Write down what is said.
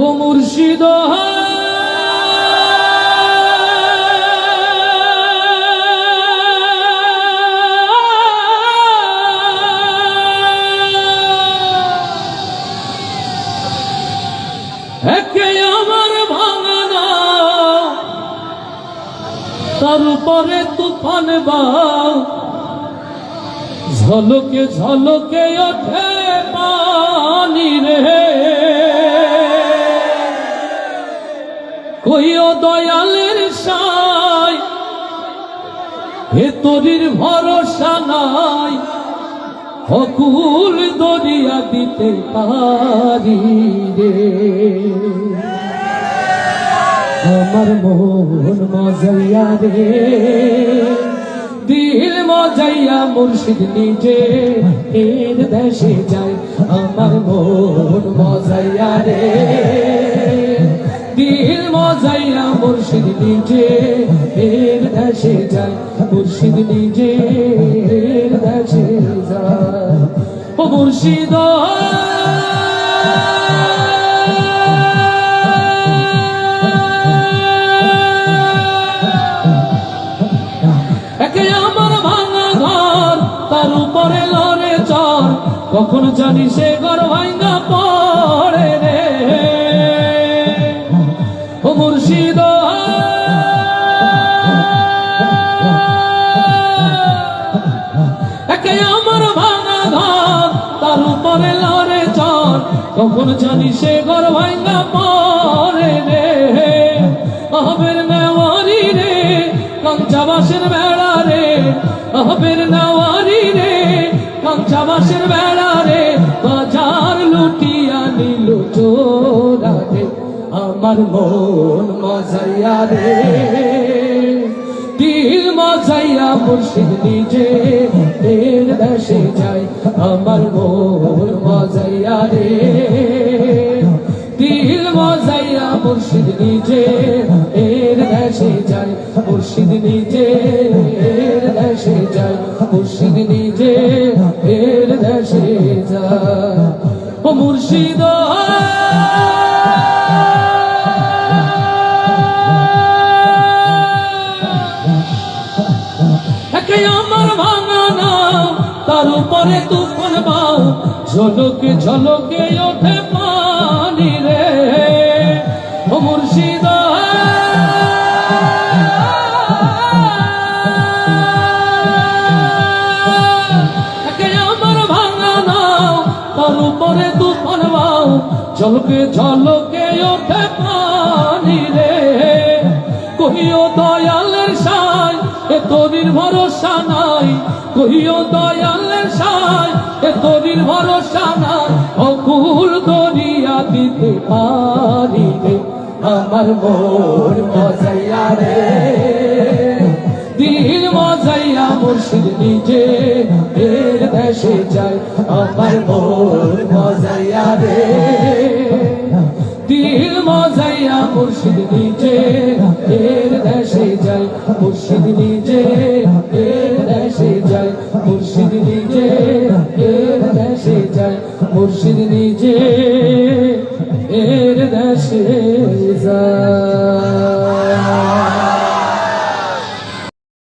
ও মুর্শিদ। একে আমার ভাঙানা তার উপরে তুফান বাউ ঝলকে ঝলকে পানি এ ভরসা নাই। অকুল দরিয়া দিতে পারি রে। আমার মন মজাইয়া রে। দিল মজাইয়া মুর্শিদ নিজে। এর দেশে যায় আমার মন মজাইয়া রে। দিল মজাইয়া মুর্শিদ নিজে, এর দেশে যায়, মুর্শিদ নিজে, এর দেশে ও মুর্শিদ! কখন জানি সে ঘর ভাঙ্গা পড়ে কখন জানি সে ঘর ভাঙ্গা পরে রে। আহবের নেওয়ারি রে, কঞ্চাবাসের বেড়া রে। আহবের নেওয়ারি রে, কঞ্চাবাসের বেড়া রে। বাজার লুটিয়া নিল চোরা রে আমার মন মজাইয়া রে। দিল মজাইয়া মুর্শিদ নিজে এর দেশে যায় আমার মন মজাইয়া রে। দিল মজাইয়া মুর্শিদ নিজে এর দেশে যায় মুর্শিদ নিজে এর দেশে যায় মুর্শিদ নিজে এর দেশে যায় ও মুর্শিদ! তার উপরে তুফান বাও, ঝলকে ঝলকে ওঠে পানি রে। ও মুর্শিদ আমার ভাঙা নাও, তার উপরে তুফান বাও, ঝলকে ঝলকে ওঠে পানি রে। কহিও এ তরির ভরসা নাই, কহিও দয়ালের সাই এ তরির ভরসা নাই, অকুল দরিয়া দিতে পারি রে আমার মোর মজাইয়া রে। দিল মজাইয়া মুর্শিদ নিজে এর দেশে যায়, আমার মোর মজাইয়া রে। দিল মজাইয়া মুর্শিদ নিজে যায় মুর্শিদ নিজে।